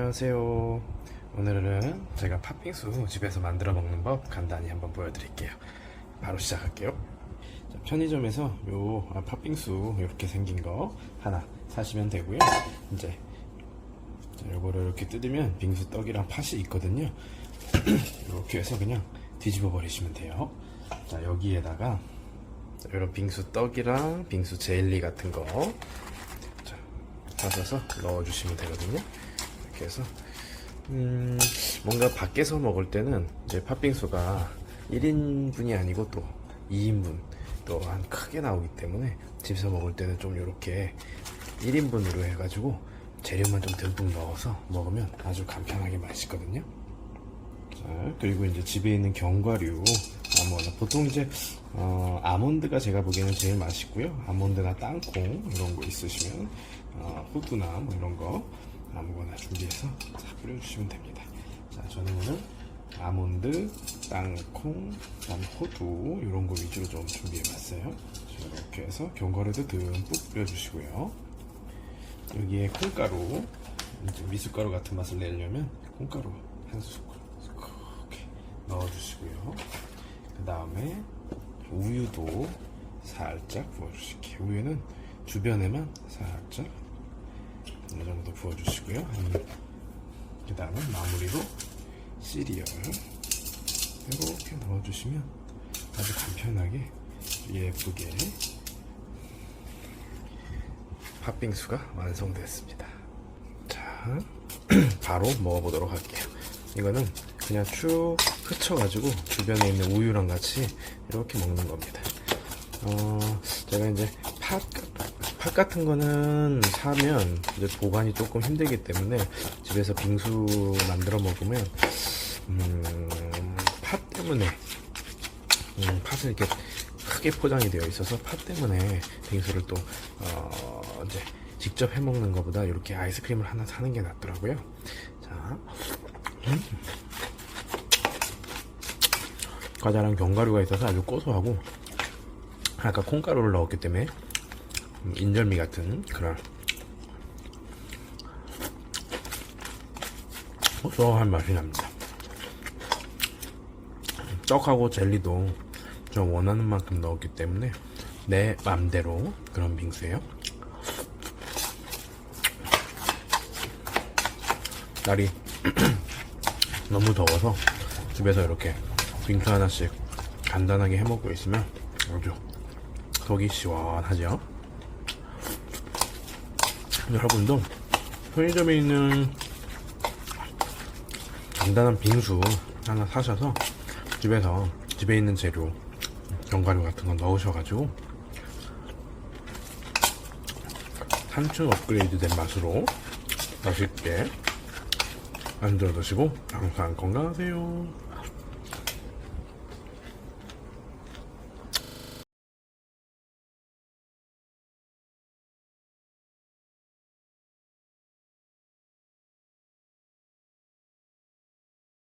안녕하세요. 오늘은 제가 팥빙수 집에서 만들어 먹는 법 간단히 한번 보여드릴게요. 바로 시작할게요. 자, 편의점에서 요 아, 팥빙수 이렇게 생긴 거 하나 사시면 되고요. 이제 자, 요거를 이렇게 뜯으면 빙수 떡이랑 팥이 있거든요. 이렇게 해서 그냥 뒤집어 버리시면 돼요. 자 여기에다가 자, 이런 빙수 떡이랑 빙수 젤리 같은 거 자, 사셔서 넣어주시면 되거든요. 이렇게 해서 음, 뭔가 밖에서 먹을 때는 이제 팥빙수가 1인분이 아니고 또 2인분 또 한 크게 나오기 때문에 집에서 먹을 때는 좀 이렇게 1인분으로 해가지고 재료만 좀 듬뿍 넣어서 먹으면 아주 간편하게 맛있거든요. 자, 그리고 이제 집에 있는 견과류 아무거나 보통 이제 어, 아몬드가 제가 보기에는 제일 맛있고요. 아몬드나 땅콩 이런 거 있으시면 어, 호두나 뭐 이런 거 아무거나 준비해서 자, 뿌려주시면 됩니다. 자, 저는 오늘 아몬드, 땅콩, 그다음 호두 이런 거 위주로 좀 준비해봤어요. 자, 이렇게 해서 견과류도 듬뿍 뿌려주시고요. 여기에 콩가루, 미숫가루 같은 맛을 내려면 콩가루 한 숟가락 이렇게 넣어주시고요. 그 다음에 우유도 살짝 부어주실게요. 우유는 주변에만 살짝 이 정도 부어주시고요. 그 다음에 마무리로 시리얼 이렇게 넣어주시면 아주 간편하게 예쁘게 팥빙수가 완성됐습니다. 자, 바로 먹어보도록 할게요. 이거는 그냥 쭉 흩쳐가지고 주변에 있는 우유랑 같이 이렇게 먹는 겁니다. 어, 제가 이제 팥, 팥 같은 거는 사면 이제 보관이 조금 힘들기 때문에 집에서 빙수 만들어 먹으면, 음, 팥 때문에, 음, 팥은 이렇게 크게 포장이 되어 있어서 팥 때문에 빙수를 또, 어, 이제 직접 해 먹는 것보다 이렇게 아이스크림을 하나 사는 게 낫더라고요. 자, 음. 과자랑 견과류가 있어서 아주 고소하고 아까 콩가루를 넣었기 때문에 음, 인절미 같은 그런 고소한 맛이 납니다. 떡하고 젤리도 저 원하는 만큼 넣었기 때문에 내 맘대로 그런 빙수예요. 날이 너무 더워서 집에서 이렇게 빙수 하나씩 간단하게 해 먹고 있으면 아주 속이 시원하죠. 여러분도 편의점에 있는 간단한 빙수 하나 사셔서 집에서 집에 있는 재료 견과류 같은 거 넣으셔가지고 한층 업그레이드 된 맛으로 맛있게 만들어 드시고 항상 건강하세요.